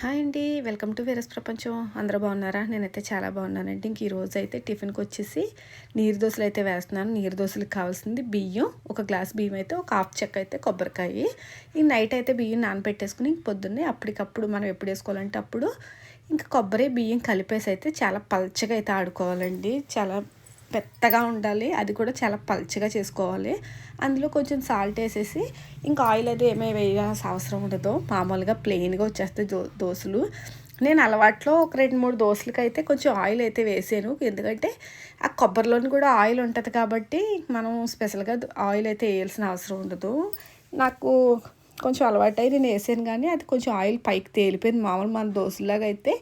Hi అండి welcome to వీరస్ ప్రపంచం. అందరూ బాగున్నారా? నేనైతే చాలా బాగున్నానండి. ఇంక ఈరోజు అయితే టిఫిన్కి వచ్చేసి నీరు దోశలు అయితే వేస్తున్నాను. నీరు దోశలకు కావాల్సింది బియ్యం ఒక గ్లాస్ బియ్యం అయితే ఒక హాఫ్ చెక్క అయితే కొబ్బరికాయ. ఈ నైట్ అయితే బియ్యం నానబెట్టేసుకుని పొద్దున్నే అప్పటికప్పుడు మనం ఎప్పుడు వేసుకోవాలంటే అప్పుడు ఇంకా కొబ్బరి బియ్యం కలిపేసి అయితే చాలా పల్చగా అయితే ఆడుకోవాలండి. చాలా పెద్దగా ఉండాలి. అది కూడా చాలా పల్చగా చేసుకోవాలి. అందులో కొంచెం సాల్ట్ వేసేసి ఇంకా ఆయిల్ అది ఏమీ వేయాల్సిన అవసరం ఉండదు. మామూలుగా ప్లెయిన్గా వచ్చేస్తాయి దో దోశలు. నేను అలవాట్లో ఒక రెండు మూడు దోశలకి అయితే కొంచెం ఆయిల్ అయితే వేసాను. ఎందుకంటే ఆ కొబ్బరిలోని కూడా ఆయిల్ ఉంటుంది కాబట్టి మనం స్పెషల్గా ఆయిల్ అయితే వేయాల్సిన అవసరం ఉండదు. నాకు కొంచెం అలవాటు నేను వేసాను కానీ అది కొంచెం ఆయిల్ పైకి తేలిపోయింది. మామూలు మన దోశలాగా అయితే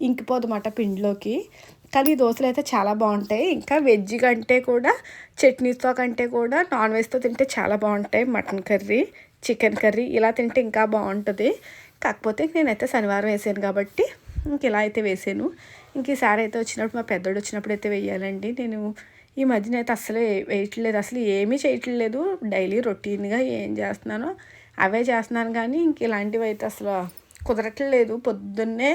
ఇంకిపోదన్నమాట పిండిలోకి. కానీ ఈ దోశలు అయితే చాలా బాగుంటాయి. ఇంకా వెజ్ కంటే కూడా చట్నీతో కంటే కూడా నాన్ వెజ్తో తింటే చాలా బాగుంటాయి. మటన్ కర్రీ చికెన్ కర్రీ ఇలా తింటే ఇంకా బాగుంటుంది. కాకపోతే నేనైతే శనివారం వేసాను కాబట్టి ఇంక ఇలా అయితే వేసాను. ఇంక ఈసారి అయితే వచ్చినప్పుడు మా పెద్దోడు వచ్చినప్పుడు అయితే వేయాలండి. నేను ఈ మధ్యన అయితే అసలు వేయట్లేదు. అసలు ఏమీ చేయట్లేదు. డైలీ రొటీన్గా ఏం చేస్తున్నానో అవే చేస్తున్నాను కానీ ఇంక ఇలాంటివి అయితే అసలు కుదరట్లేదు. పొద్దున్నే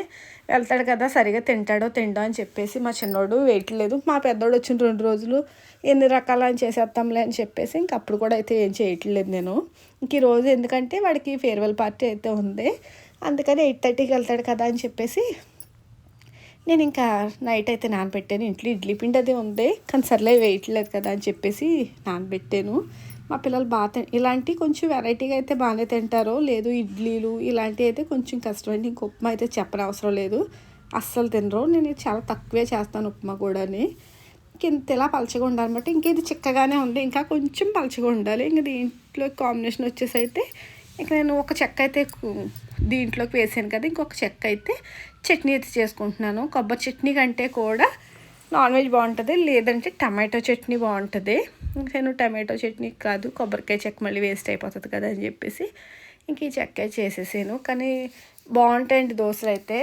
వెళ్తాడు కదా సరిగా తింటాడో తిండో అని చెప్పేసి మా చిన్నోడు వేయట్లేదు. మా పెద్దోడు వచ్చిన రెండు రోజులు ఎన్ని రకాలు అని చేసేస్తాంలే అని చెప్పేసి ఇంక అప్పుడు కూడా అయితే ఏం చేయట్లేదు నేను. ఇంక ఈరోజు ఎందుకంటే వాడికి ఫేర్వెల్ పార్టీ అయితే ఉంది. అందుకని ఎయిట్ థర్టీకి వెళ్తాడు కదా అని చెప్పేసి నేను ఇంకా నైట్ అయితే నానబెట్టాను. ఇంట్లో ఇడ్లీ పిండి అది ఉంది. కానీ సర్లే వేయట్లేదు కదా అని చెప్పేసి నానబెట్టాను. మా పిల్లలు బాగా ఇలాంటి కొంచెం వెరైటీగా అయితే బాగానే తింటారు లేదు ఇడ్లీలు ఇలాంటివి అయితే కొంచెం కష్టమండి. ఇంక ఉప్మా అయితే చెప్పనవసరం లేదు. అస్సలు తినరు. నేను చాలా తక్కువే చేస్తాను ఉప్మా కూడాని. ఇంత ఇలా పలచగా ఉండాలన్నమాట ఇంక ఇది చిక్కగానే ఉంది. ఇంకా కొంచెం పలచగా ఉండాలి. ఇంక దీంట్లో కాంబినేషన్ వచ్చేసి అయితే ఇంక నేను ఒక చెక్క అయితే దీంట్లోకి వేసాను కదా ఇంకొక చెక్క అయితే చట్నీ అయితే చేసుకుంటున్నాను. కొబ్బరి చట్నీ కంటే కూడా నాన్ వెజ్ బాగుంటుంది లేదంటే టమాటో చట్నీ బాగుంటుంది. నేను టమాటో చట్నీ కాదు కొబ్బరికాయ చెక్క మళ్ళీ వేస్ట్ అయిపోతుంది కదా అని చెప్పేసి ఇంక ఈ చెక్క చేసేసాను. కానీ బాగుంటాయండి దోశలు అయితే.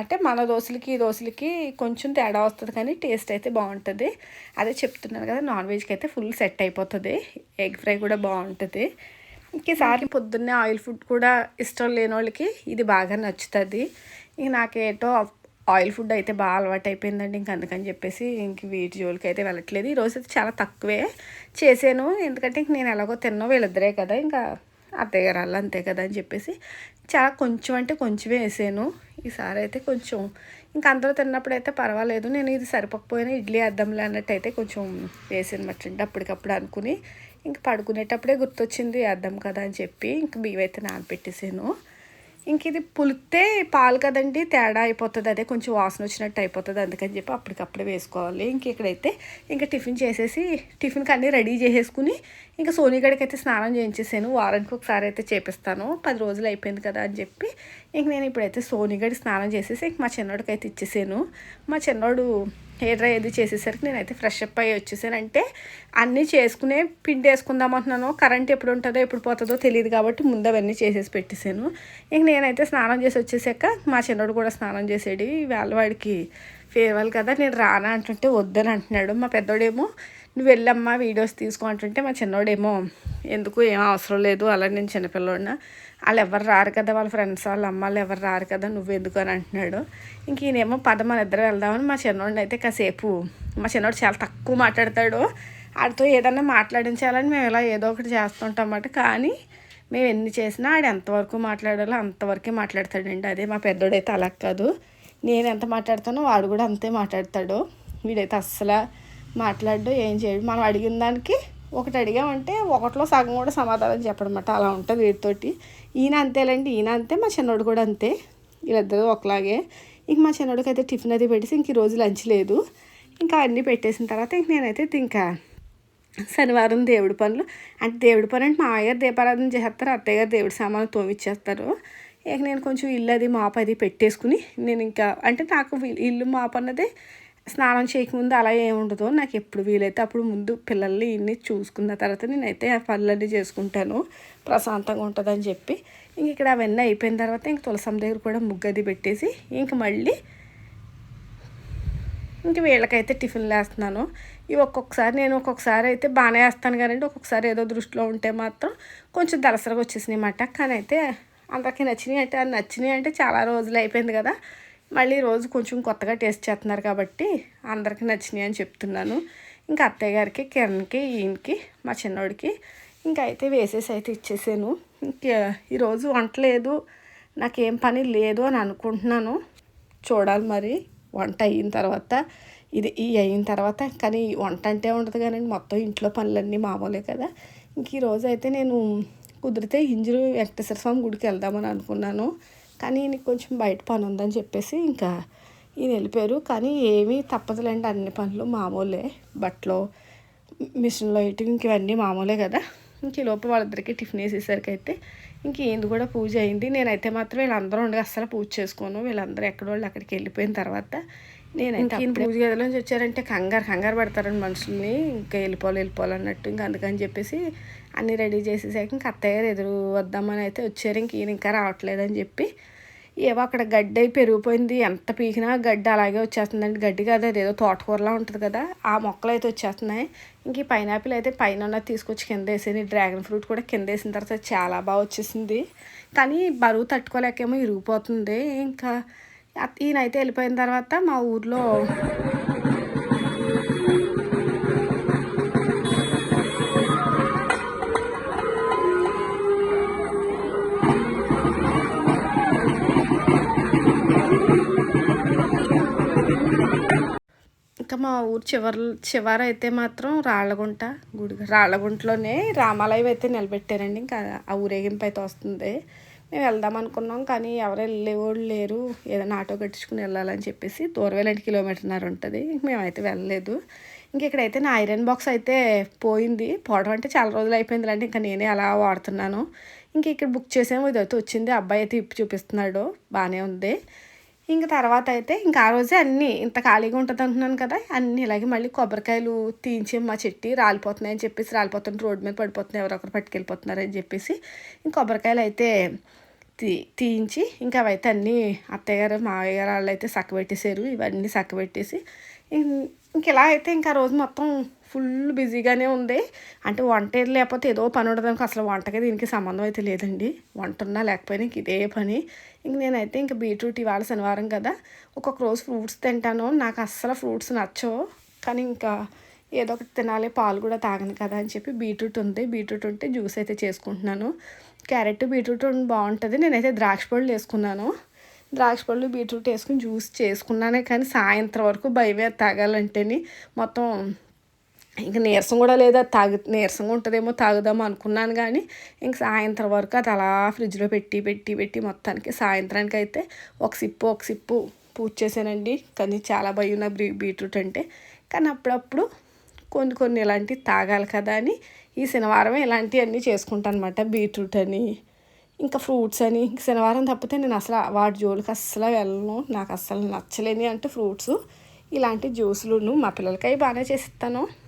అంటే మన దోశలకి ఈ దోశలకి కొంచెం తేడా వస్తుంది కానీ టేస్ట్ అయితే బాగుంటుంది. అదే చెప్తున్నాను కదా నాన్ వెజ్కి అయితే ఫుల్ సెట్ అయిపోతుంది. ఎగ్ ఫ్రై కూడా బాగుంటుంది. ఇంకసారి పొద్దున్నే ఆయిల్ ఫుడ్ కూడా ఇష్టం లేని వాళ్ళకి ఇది బాగా నచ్చుతుంది. ఇంక నాకేటో ఆయిల్ ఫుడ్ అయితే బాగా అలవాటు అయిపోయిందండి ఇంక అందుకని చెప్పేసి ఇంక వీటి జోలికి అయితే వెళ్ళట్లేదు ఈరోజు అయితే చాలా తక్కువే చేశాను. ఎందుకంటే ఇంక నేను ఎలాగో తిన్నో వీళ్ళిద్దరే కదా ఇంకా అత్తయ్య గారు అంతే కదా అని చెప్పేసి చాలా కొంచెం అంటే కొంచెమే వేసాను. ఈసారి అయితే కొంచెం ఇంకా అందరూ తిన్నప్పుడు అయితే పర్వాలేదు. నేను ఇది సరిపోకపోయినా ఇడ్లీ అద్దంలే అన్నట్టు అయితే కొంచెం వేసాను మట్లంటే అప్పటికప్పుడు అనుకుని. ఇంక పడుకునేటప్పుడే గుర్తొచ్చింది అద్దం కదా అని చెప్పి ఇంక బియ్యం అయితే నానపెట్టేసాను ఇంక ఇది పులితే పాలు కదండి తేడా అయిపోతుంది. అదే కొంచెం వాసన వచ్చినట్టు అయిపోతుంది. అందుకని చెప్పి అప్పటికప్పుడే వేసుకోవాలి. ఇంక ఇక్కడైతే ఇంకా టిఫిన్ చేసేసి టిఫిన్కి అన్నీ రెడీ చేసేసుకుని ఇంకా సోనీగడికి అయితే స్నానం చేయించేసాను. వారానికి ఒకసారి అయితే చేపిస్తాను. పది రోజులు అయిపోయింది కదా అని చెప్పి ఇంక నేను ఇప్పుడైతే సోనీగడి స్నానం చేసేసి ఇంక మా చిన్నోడికి అయితే ఇచ్చేసాను. మా చిన్నోడు హెయిర్ డ్రై అది చేసేసరికి నేనైతే ఫ్రెష్ అప్ అయ్యి వచ్చేసాను. అంటే అన్నీ చేసుకునే పిండి వేసుకుందాం అంటున్నాను కరెంట్ ఎప్పుడు ఉంటుందో ఎప్పుడు పోతుందో తెలియదు కాబట్టి ముందు అవన్నీ చేసేసి పెట్టేశాను. ఇంక నేనైతే స్నానం చేసి వచ్చేసాక మా చిన్నోడు కూడా స్నానం చేసేది వేళ వాడికి ఫేర్వెల్ కదా నేను రానా అంటుంటే వద్దని అంటున్నాడు. మా పెద్దోడేమో నువ్వు వెళ్ళమ్మా వీడియోస్ తీసుకో అంటుంటే మా చిన్నోడేమో ఎందుకు? ఏం అవసరం లేదు అలా నేను చిన్నపిల్లోడిన. వాళ్ళు ఎవరు రారు కదా వాళ్ళ ఫ్రెండ్స్ వాళ్ళ అమ్మాళ్ళు ఎవరు రారు కదా నువ్వు ఎందుకు అని అంటున్నాడు. ఇంక ఈయనేమో పద మన ఇద్దరు వెళ్దామని మా చిన్నోడిని అయితే కాసేపు మా చిన్నోడు చాలా తక్కువ మాట్లాడతాడు. వాడితో ఏదన్నా మాట్లాడించాలని మేము ఇలా ఏదో ఒకటి చేస్తుంటామన్నమాట కానీ మేము ఎన్ని చేసినా ఆడు ఎంతవరకు మాట్లాడాలో అంతవరకే మాట్లాడతాడండి. అదే మా పెద్దోడైతే అలా కాదు. నేను ఎంత మాట్లాడతానో వాడు కూడా అంతే మాట్లాడతాడు. వీడైతే అస్సలు మాట్లాడు ఏం చేయడు. మనం అడిగిన దానికి ఒకటి అడిగామంటే ఒకటిలో సగం కూడా సమాధానం చెప్పడమాట. అలా ఉంటుంది వీటితోటి ఈయన అంతేలేండి ఈయన అంతే మా చిన్నోడు కూడా అంతే. వీళ్ళిద్దరూ ఒకలాగే. ఇంక మా చిన్నోడికి అయితే టిఫిన్ అది పెట్టేసి ఇంక ఈరోజు లంచ్ లేదు. ఇంకా అన్నీ పెట్టేసిన తర్వాత ఇంక నేనైతే ఇంకా శనివారం దేవుడి పనులు. అంటే దేవుడి పని అంటే మా అయ్యారు దీపారాధన చేస్తారు అత్తయ్య గారు దేవుడి సామాన్లు తోమిచ్చేస్తారు. ఇక నేను కొంచెం ఇల్లు అది మాప అది పెట్టేసుకుని నేను ఇంకా అంటే నాకు ఇల్లు మాప అన్నది స్నానం చేయకముందు అలా ఏముండదు నాకు ఎప్పుడు వీలైతే అప్పుడు ముందు పిల్లల్ని ఇన్ని చూసుకున్న తర్వాత నేనైతే ఆ పనులన్నీ చేసుకుంటాను. ప్రశాంతంగా ఉంటుందని చెప్పి. ఇంక ఇక్కడ అవన్నీ అయిపోయిన తర్వాత ఇంక తులసం దగ్గర కూడా ముగ్గది పెట్టేసి ఇంక మళ్ళీ ఇంక వీళ్ళకైతే టిఫిన్లు వేస్తున్నాను. ఇవి ఒక్కొక్కసారి నేను ఒక్కొక్కసారి అయితే బాగానే వేస్తాను కానీ ఒక్కొక్కసారి ఏదో దృష్టిలో ఉంటే మాత్రం కొంచెం దలసరగా వచ్చేసినాయి అన్నమాట. కానీ అయితే అందరికీ నచ్చినాయి అంటే అది నచ్చినాయి అంటే చాలా రోజులు అయిపోయింది కదా. మళ్ళీ రోజు కొంచెం కొత్తగా టేస్ట్ చేస్తున్నారు కాబట్టి అందరికీ నచ్చినాయి అని చెప్తున్నాను. ఇంకా అత్తయ్య గారికి కిరణ్కి ఈయనకి మా చిన్నోడికి ఇంకా అయితే వేసేసి అయితే ఇచ్చేసాను. ఇంకా ఈరోజు వంట లేదు నాకేం పని లేదు అని అనుకుంటున్నాను. చూడాలి మరి. వంట అయిన తర్వాత ఇది ఈ అయిన తర్వాత కానీ వంట అంటే ఉండదు కానీ మొత్తం ఇంట్లో పనులన్నీ మామూలే కదా. ఇంక ఈరోజు అయితే నేను కుదిరితే ఇంజురు వెంకటేశ్వర స్వామి గుడికి వెళ్దామని అనుకున్నాను. కానీ ఈయనకి కొంచెం బయట పని ఉందని చెప్పేసి ఇంకా ఈయన వెళ్ళిపోయారు. కానీ ఏమీ తప్పదులేండి అన్ని పనులు మామూలే. బట్టలు మిషన్లో ఇటు ఇంక ఇవన్నీ మామూలే కదా. ఇంక ఈ లోపు వాళ్ళిద్దరికి టిఫిన్ వేసేసరికి అయితే ఇంక ఏంది కూడా పూజ అయింది. నేనైతే మాత్రం వీళ్ళందరూ ఉండి అస్సలు పూజ చేసుకోను. వీళ్ళందరూ ఎక్కడోళ్ళు అక్కడికి వెళ్ళిపోయిన తర్వాత నేను ఇంకా ఈయన పూజ గదిలోంచి వచ్చారంటే కంగారు కంగారు పడతారండి మనుషుల్ని. ఇంకా వెళ్ళిపోవాలి వెళ్ళిపోవాలి అన్నట్టు ఇంకా అందుకని చెప్పేసి అన్నీ రెడీ చేసేసాక ఇంకా అత్తయ్య గారు ఎదురు వద్దామని అయితే వచ్చారు. ఇంక ఈయన ఇంకా రావట్లేదని చెప్పి ఏవో అక్కడ గడ్డి అయి పెరిగిపోయింది. ఎంత పీకినా గడ్డి అలాగే వచ్చేస్తుందండి. గడ్డి కాదు అది ఏదో తోటకూరలా ఉంటుంది కదా. ఆ మొక్కలు అయితే వచ్చేస్తున్నాయి. ఇంక ఈ పైనాపిల్ అయితే పైన ఉన్నది తీసుకొచ్చి కింద వేసేది డ్రాగన్ ఫ్రూట్ కూడా కింద వేసిన తర్వాత చాలా బాగా వచ్చేసింది. కానీ బరువు తట్టుకోలేకేమో ఇరిగిపోతుంది. ఇంకా ఈయన అయితే వెళ్ళిపోయిన తర్వాత మా ఊర్లో ఊరు చివరి చివర అయితే మాత్రం రాళ్ళగుంట గుడి రాళ్ళగుంటలోనే రామాలయం అయితే నిలబెట్టారండి. ఇంకా ఆ ఊరేగింపు అయితే వస్తుంది. మేము వెళ్దాం అనుకున్నాం కానీ ఎవరు వెళ్ళేవాళ్ళు లేరు. ఏదైనా ఆటో కట్టించుకుని వెళ్ళాలని చెప్పేసి దూరం రెండు కిలోమీటర్న్నర ఉంటుంది. మేమైతే వెళ్ళలేదు. ఇంక ఇక్కడైతే నా ఐరన్ బాక్స్ అయితే పోయింది. పోవడం అంటే చాలా రోజులు అయిపోయింది అంటే ఇంకా నేనే అలా వాడుతున్నాను. ఇంక ఇక్కడ బుక్ చేసాము. ఇదైతే వచ్చింది. అబ్బాయి అయితే ఇప్పి చూపిస్తున్నాడు. బాగానే ఉంది. ఇంక తర్వాత అయితే ఇంకా ఆ రోజే అన్నీ ఇంత ఖాళీగా ఉంటుంది అంటున్నాను కదా అన్నీ ఇలాగే మళ్ళీ కొబ్బరికాయలు తీయించి మా చెట్టి రాలిపోతున్నాయని చెప్పేసి రాలిపోతుంటే రోడ్డు మీద పడిపోతున్నాయి ఎవరొకరు పట్టుకెళ్ళిపోతున్నారని చెప్పేసి ఇంక కొబ్బరికాయలు అయితే తీ తీయించి ఇంకా అవైతే అన్నీ అత్తయ్య గారు మావయ్య గారు వాళ్ళు అయితే సక్కబెట్టేశారు ఇవన్నీ సక్కబెట్టేసి ఇంక ఇలా అయితే ఇంకా రోజు మొత్తం ఫుల్ బిజీగానే ఉంది. అంటే వంట లేకపోతే ఏదో పని ఉండడానికి అసలు వంటకి దీనికి సంబంధం అయితే లేదండి. వంట ఉన్నా లేకపోయినా ఇదే పని. ఇంక నేనైతే ఇంకా బీట్రూట్ ఇవాళ శనివారం కదా ఒక్కొక్క రోజు ఫ్రూట్స్ తింటాను. నాకు అస్సలు ఫ్రూట్స్ నచ్చవు. కానీ ఇంకా ఏదో ఒకటి తినాలి పాలు కూడా తాగను కదా అని చెప్పి బీట్రూట్ ఉంది. బీట్రూట్ ఉంటే జ్యూస్ అయితే చేసుకుంటున్నాను. క్యారెట్ బీట్రూట్ బాగుంటుంది. నేనైతే ద్రాక్ష పళ్ళు వేసుకున్నాను. ద్రాక్ష పళ్ళు బీట్రూట్ వేసుకుని జ్యూస్ చేసుకున్నానే కానీ సాయంత్రం వరకు భయమే తాగాలంటేని మొత్తం ఇంకా నీరసం కూడా లేదా తాగు నీరసంగా ఉంటుందేమో తాగుదాం అనుకున్నాను కానీ ఇంక సాయంత్రం వరకు అది అలా ఫ్రిడ్జ్లో పెట్టి పెట్టి పెట్టి మొత్తానికి సాయంత్రానికి అయితే ఒక సిప్పు ఒక సిప్పు పూజ చేశానండి. కానీ చాలా భయం నా బీ బీట్రూట్ అంటే. కానీ అప్పుడప్పుడు కొన్ని కొన్ని ఇలాంటివి తాగాలి కదా అని ఈ శనివారం ఇలాంటివన్నీ చేసుకుంటాను అనమాట బీట్రూట్ అని ఇంకా ఫ్రూట్స్ అని. శనివారం తప్పితే నేను అసలు వాటి జోలికి అస్సలు వెళ్ళను నాకు అస్సలు నచ్చలేని అంటే ఫ్రూట్స్. ఇలాంటి జ్యూసులు మా పిల్లలకి అవి బాగానే చేసిస్తాను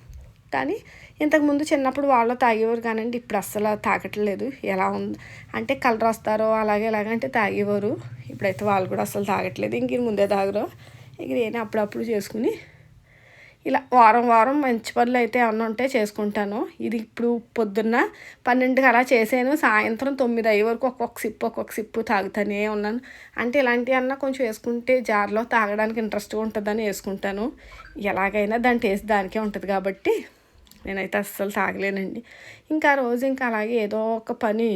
కానీ ఇంతకుముందు చిన్నప్పుడు వాళ్ళు తాగేవారు కానివ్వండి ఇప్పుడు అస్సలు తాగట్లేదు. ఎలా ఉంది? అంటే కలర్ వస్తారో అలాగే ఎలాగంటే తాగేవారు. ఇప్పుడైతే వాళ్ళు కూడా అసలు తాగట్లేదు. ఇంక ముందే తాగరు. ఇక నేను అప్పుడప్పుడు చేసుకుని ఇలా వారం వారం మంచి పనులు అయితే ఏమన్నా ఉంటే చేసుకుంటాను. ఇది ఇప్పుడు పొద్దున్న పన్నెండుకి అలా చేసాను సాయంత్రం తొమ్మిది అయ్యే వరకు ఒక్కొక్క సిప్పు ఒక్కొక్క సిప్పు తాగుతానే ఉన్నాను. అంటే ఇలాంటివి అన్నా కొంచెం వేసుకుంటే జార్లో తాగడానికి ఇంట్రెస్ట్గా ఉంటుందని వేసుకుంటాను. ఎలాగైనా దాని టేస్ట్ దానికే ఉంటుంది కాబట్టి నేనైతే అస్సలు తాగలేనండి. ఇంకా రోజు ఇంకా అలాగే ఏదో ఒక పని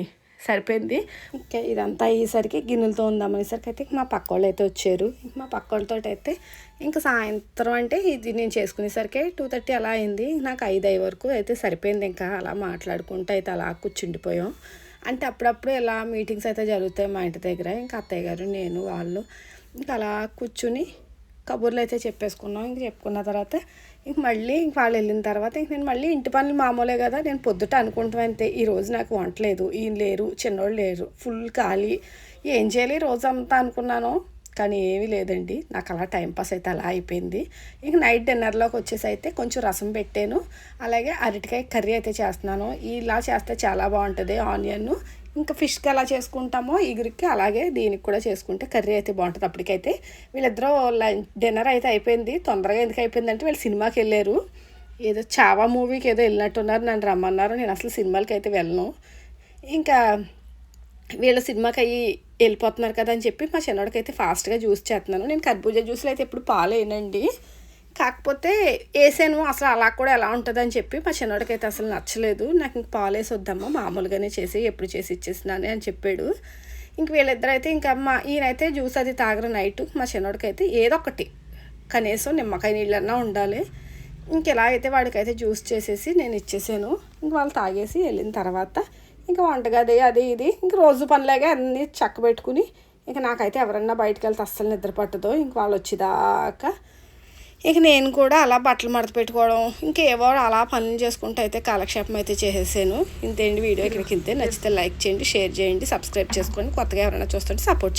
సరిపోయింది. ఇంకా ఇదంతా అయ్యేసరికి గిన్నెలతో ఉందామనేసరికి అయితే మా పక్క వాళ్ళు అయితే వచ్చారు. మా పక్క వాళ్ళతో అయితే ఇంకా సాయంత్రం అంటే ఇది నేను చేసుకునేసరికి టూ థర్టీ అలా అయింది. నాకు ఐదు అయ్యే వరకు అయితే సరిపోయింది ఇంకా అలా మాట్లాడుకుంటూ అయితే అలా కూర్చుండిపోయాం. అంటే అప్పుడప్పుడు ఇలా మీటింగ్స్ అయితే జరుగుతాయి మా ఇంటి దగ్గర. ఇంకా అత్తయ్య గారు నేను వాళ్ళు ఇంకా అలా కూర్చుని కబుర్లు అయితే చెప్పేసుకున్నాం. ఇంక చెప్పుకున్న తర్వాత ఇంక మళ్ళీ ఇంక వాళ్ళు వెళ్ళిన తర్వాత ఇంక నేను మళ్ళీ ఇంటి పనులు మామూలే కదా నేను పొద్దుట అనుకుంటాం అంతే. ఈరోజు నాకు వంటలేదు ఈయన లేరు చిన్నోళ్ళు లేరు ఫుల్ ఖాళీ. ఏం చేయాలి? రోజు అంతా అనుకున్నాను కానీ ఏమీ లేదండి. నాకు అలా టైంపాస్ అయితే అలా అయిపోయింది. ఇంక నైట్ డిన్నర్లోకి వచ్చేసి అయితే కొంచెం రసం పెట్టాను. అలాగే అరటికాయ కర్రీ అయితే చేస్తున్నాను. ఇలా చేస్తే చాలా బాగుంటుంది. ఆనియన్ ఇంకా ఫిష్కి ఎలా చేసుకుంటామో ఈగురికి అలాగే దీనికి కూడా చేసుకుంటే కర్రీ అయితే బాగుంటుంది. అప్పటికైతే వీళ్ళిద్దరూ లంచ్ డిన్నర్ అయితే అయిపోయింది. తొందరగా ఎందుకు అయిపోయిందంటే వీళ్ళు సినిమాకి వెళ్ళారు. ఏదో చావా మూవీకి ఏదో వెళ్ళినట్టున్నారు. నన్ను రమ్మన్నారు. నేను అసలు సినిమాలకి అయితే వెళ్ళను. ఇంకా వీళ్ళ సినిమాకి అయ్యి వెళ్ళిపోతున్నారు కదా అని చెప్పి మా చిన్నోడికి అయితే ఫాస్ట్గా జ్యూస్ చేస్తున్నాను. నేను కర్బూజా జ్యూస్లో అయితే ఎప్పుడు పాలేనండి. కాకపోతే వేసాను అసలు అలా కూడా ఎలా ఉంటుందని చెప్పి మా చిన్నోడికి అయితే అసలు నచ్చలేదు. నాకు ఇంక పాలు వేసి వద్దమ్మా మామూలుగానే చేసి ఎప్పుడు చేసి ఇచ్చేసినానే అని చెప్పాడు. ఇంక వీళ్ళిద్దరు అయితే ఇంకా మా ఈయనైతే జ్యూస్ అది తాగరు నైట్ మా చిన్నోడికి అయితే ఏదో ఒకటి కనీసం నిమ్మకాయ నీళ్ళన్నా ఉండాలి. ఇంక ఇలా అయితే వాడికైతే జ్యూస్ చేసేసి నేను ఇచ్చేసాను. ఇంక వాళ్ళు తాగేసి వెళ్ళిన తర్వాత ఇంకా వంటగది అది ఇది ఇంక రోజు పనిలాగే అన్నీ చక్కబెట్టుకుని ఇంకా ఇంక నాకైతే ఎవరన్నా బయటకు వెళ్తే అస్సలు నిద్ర పట్టదు. ఇంక వాళ్ళు వచ్చేదాకా ఇక నేను కూడా అలా బట్టలు మడత పెట్టుకోవడం ఇంకేవో అలా పనులు చేసుకుంటూ అయితే కాలక్షేపం అయితే చేసేసాను. ఇంతేంటి వీడియో. ఇక్కడికి ఇంతే నచ్చితే లైక్ చేయండి షేర్ చేయండి సబ్స్క్రైబ్ చేసుకొని కొత్తగా ఎవరైనా చూస్తుంటే సపోర్ట్ చేయండి.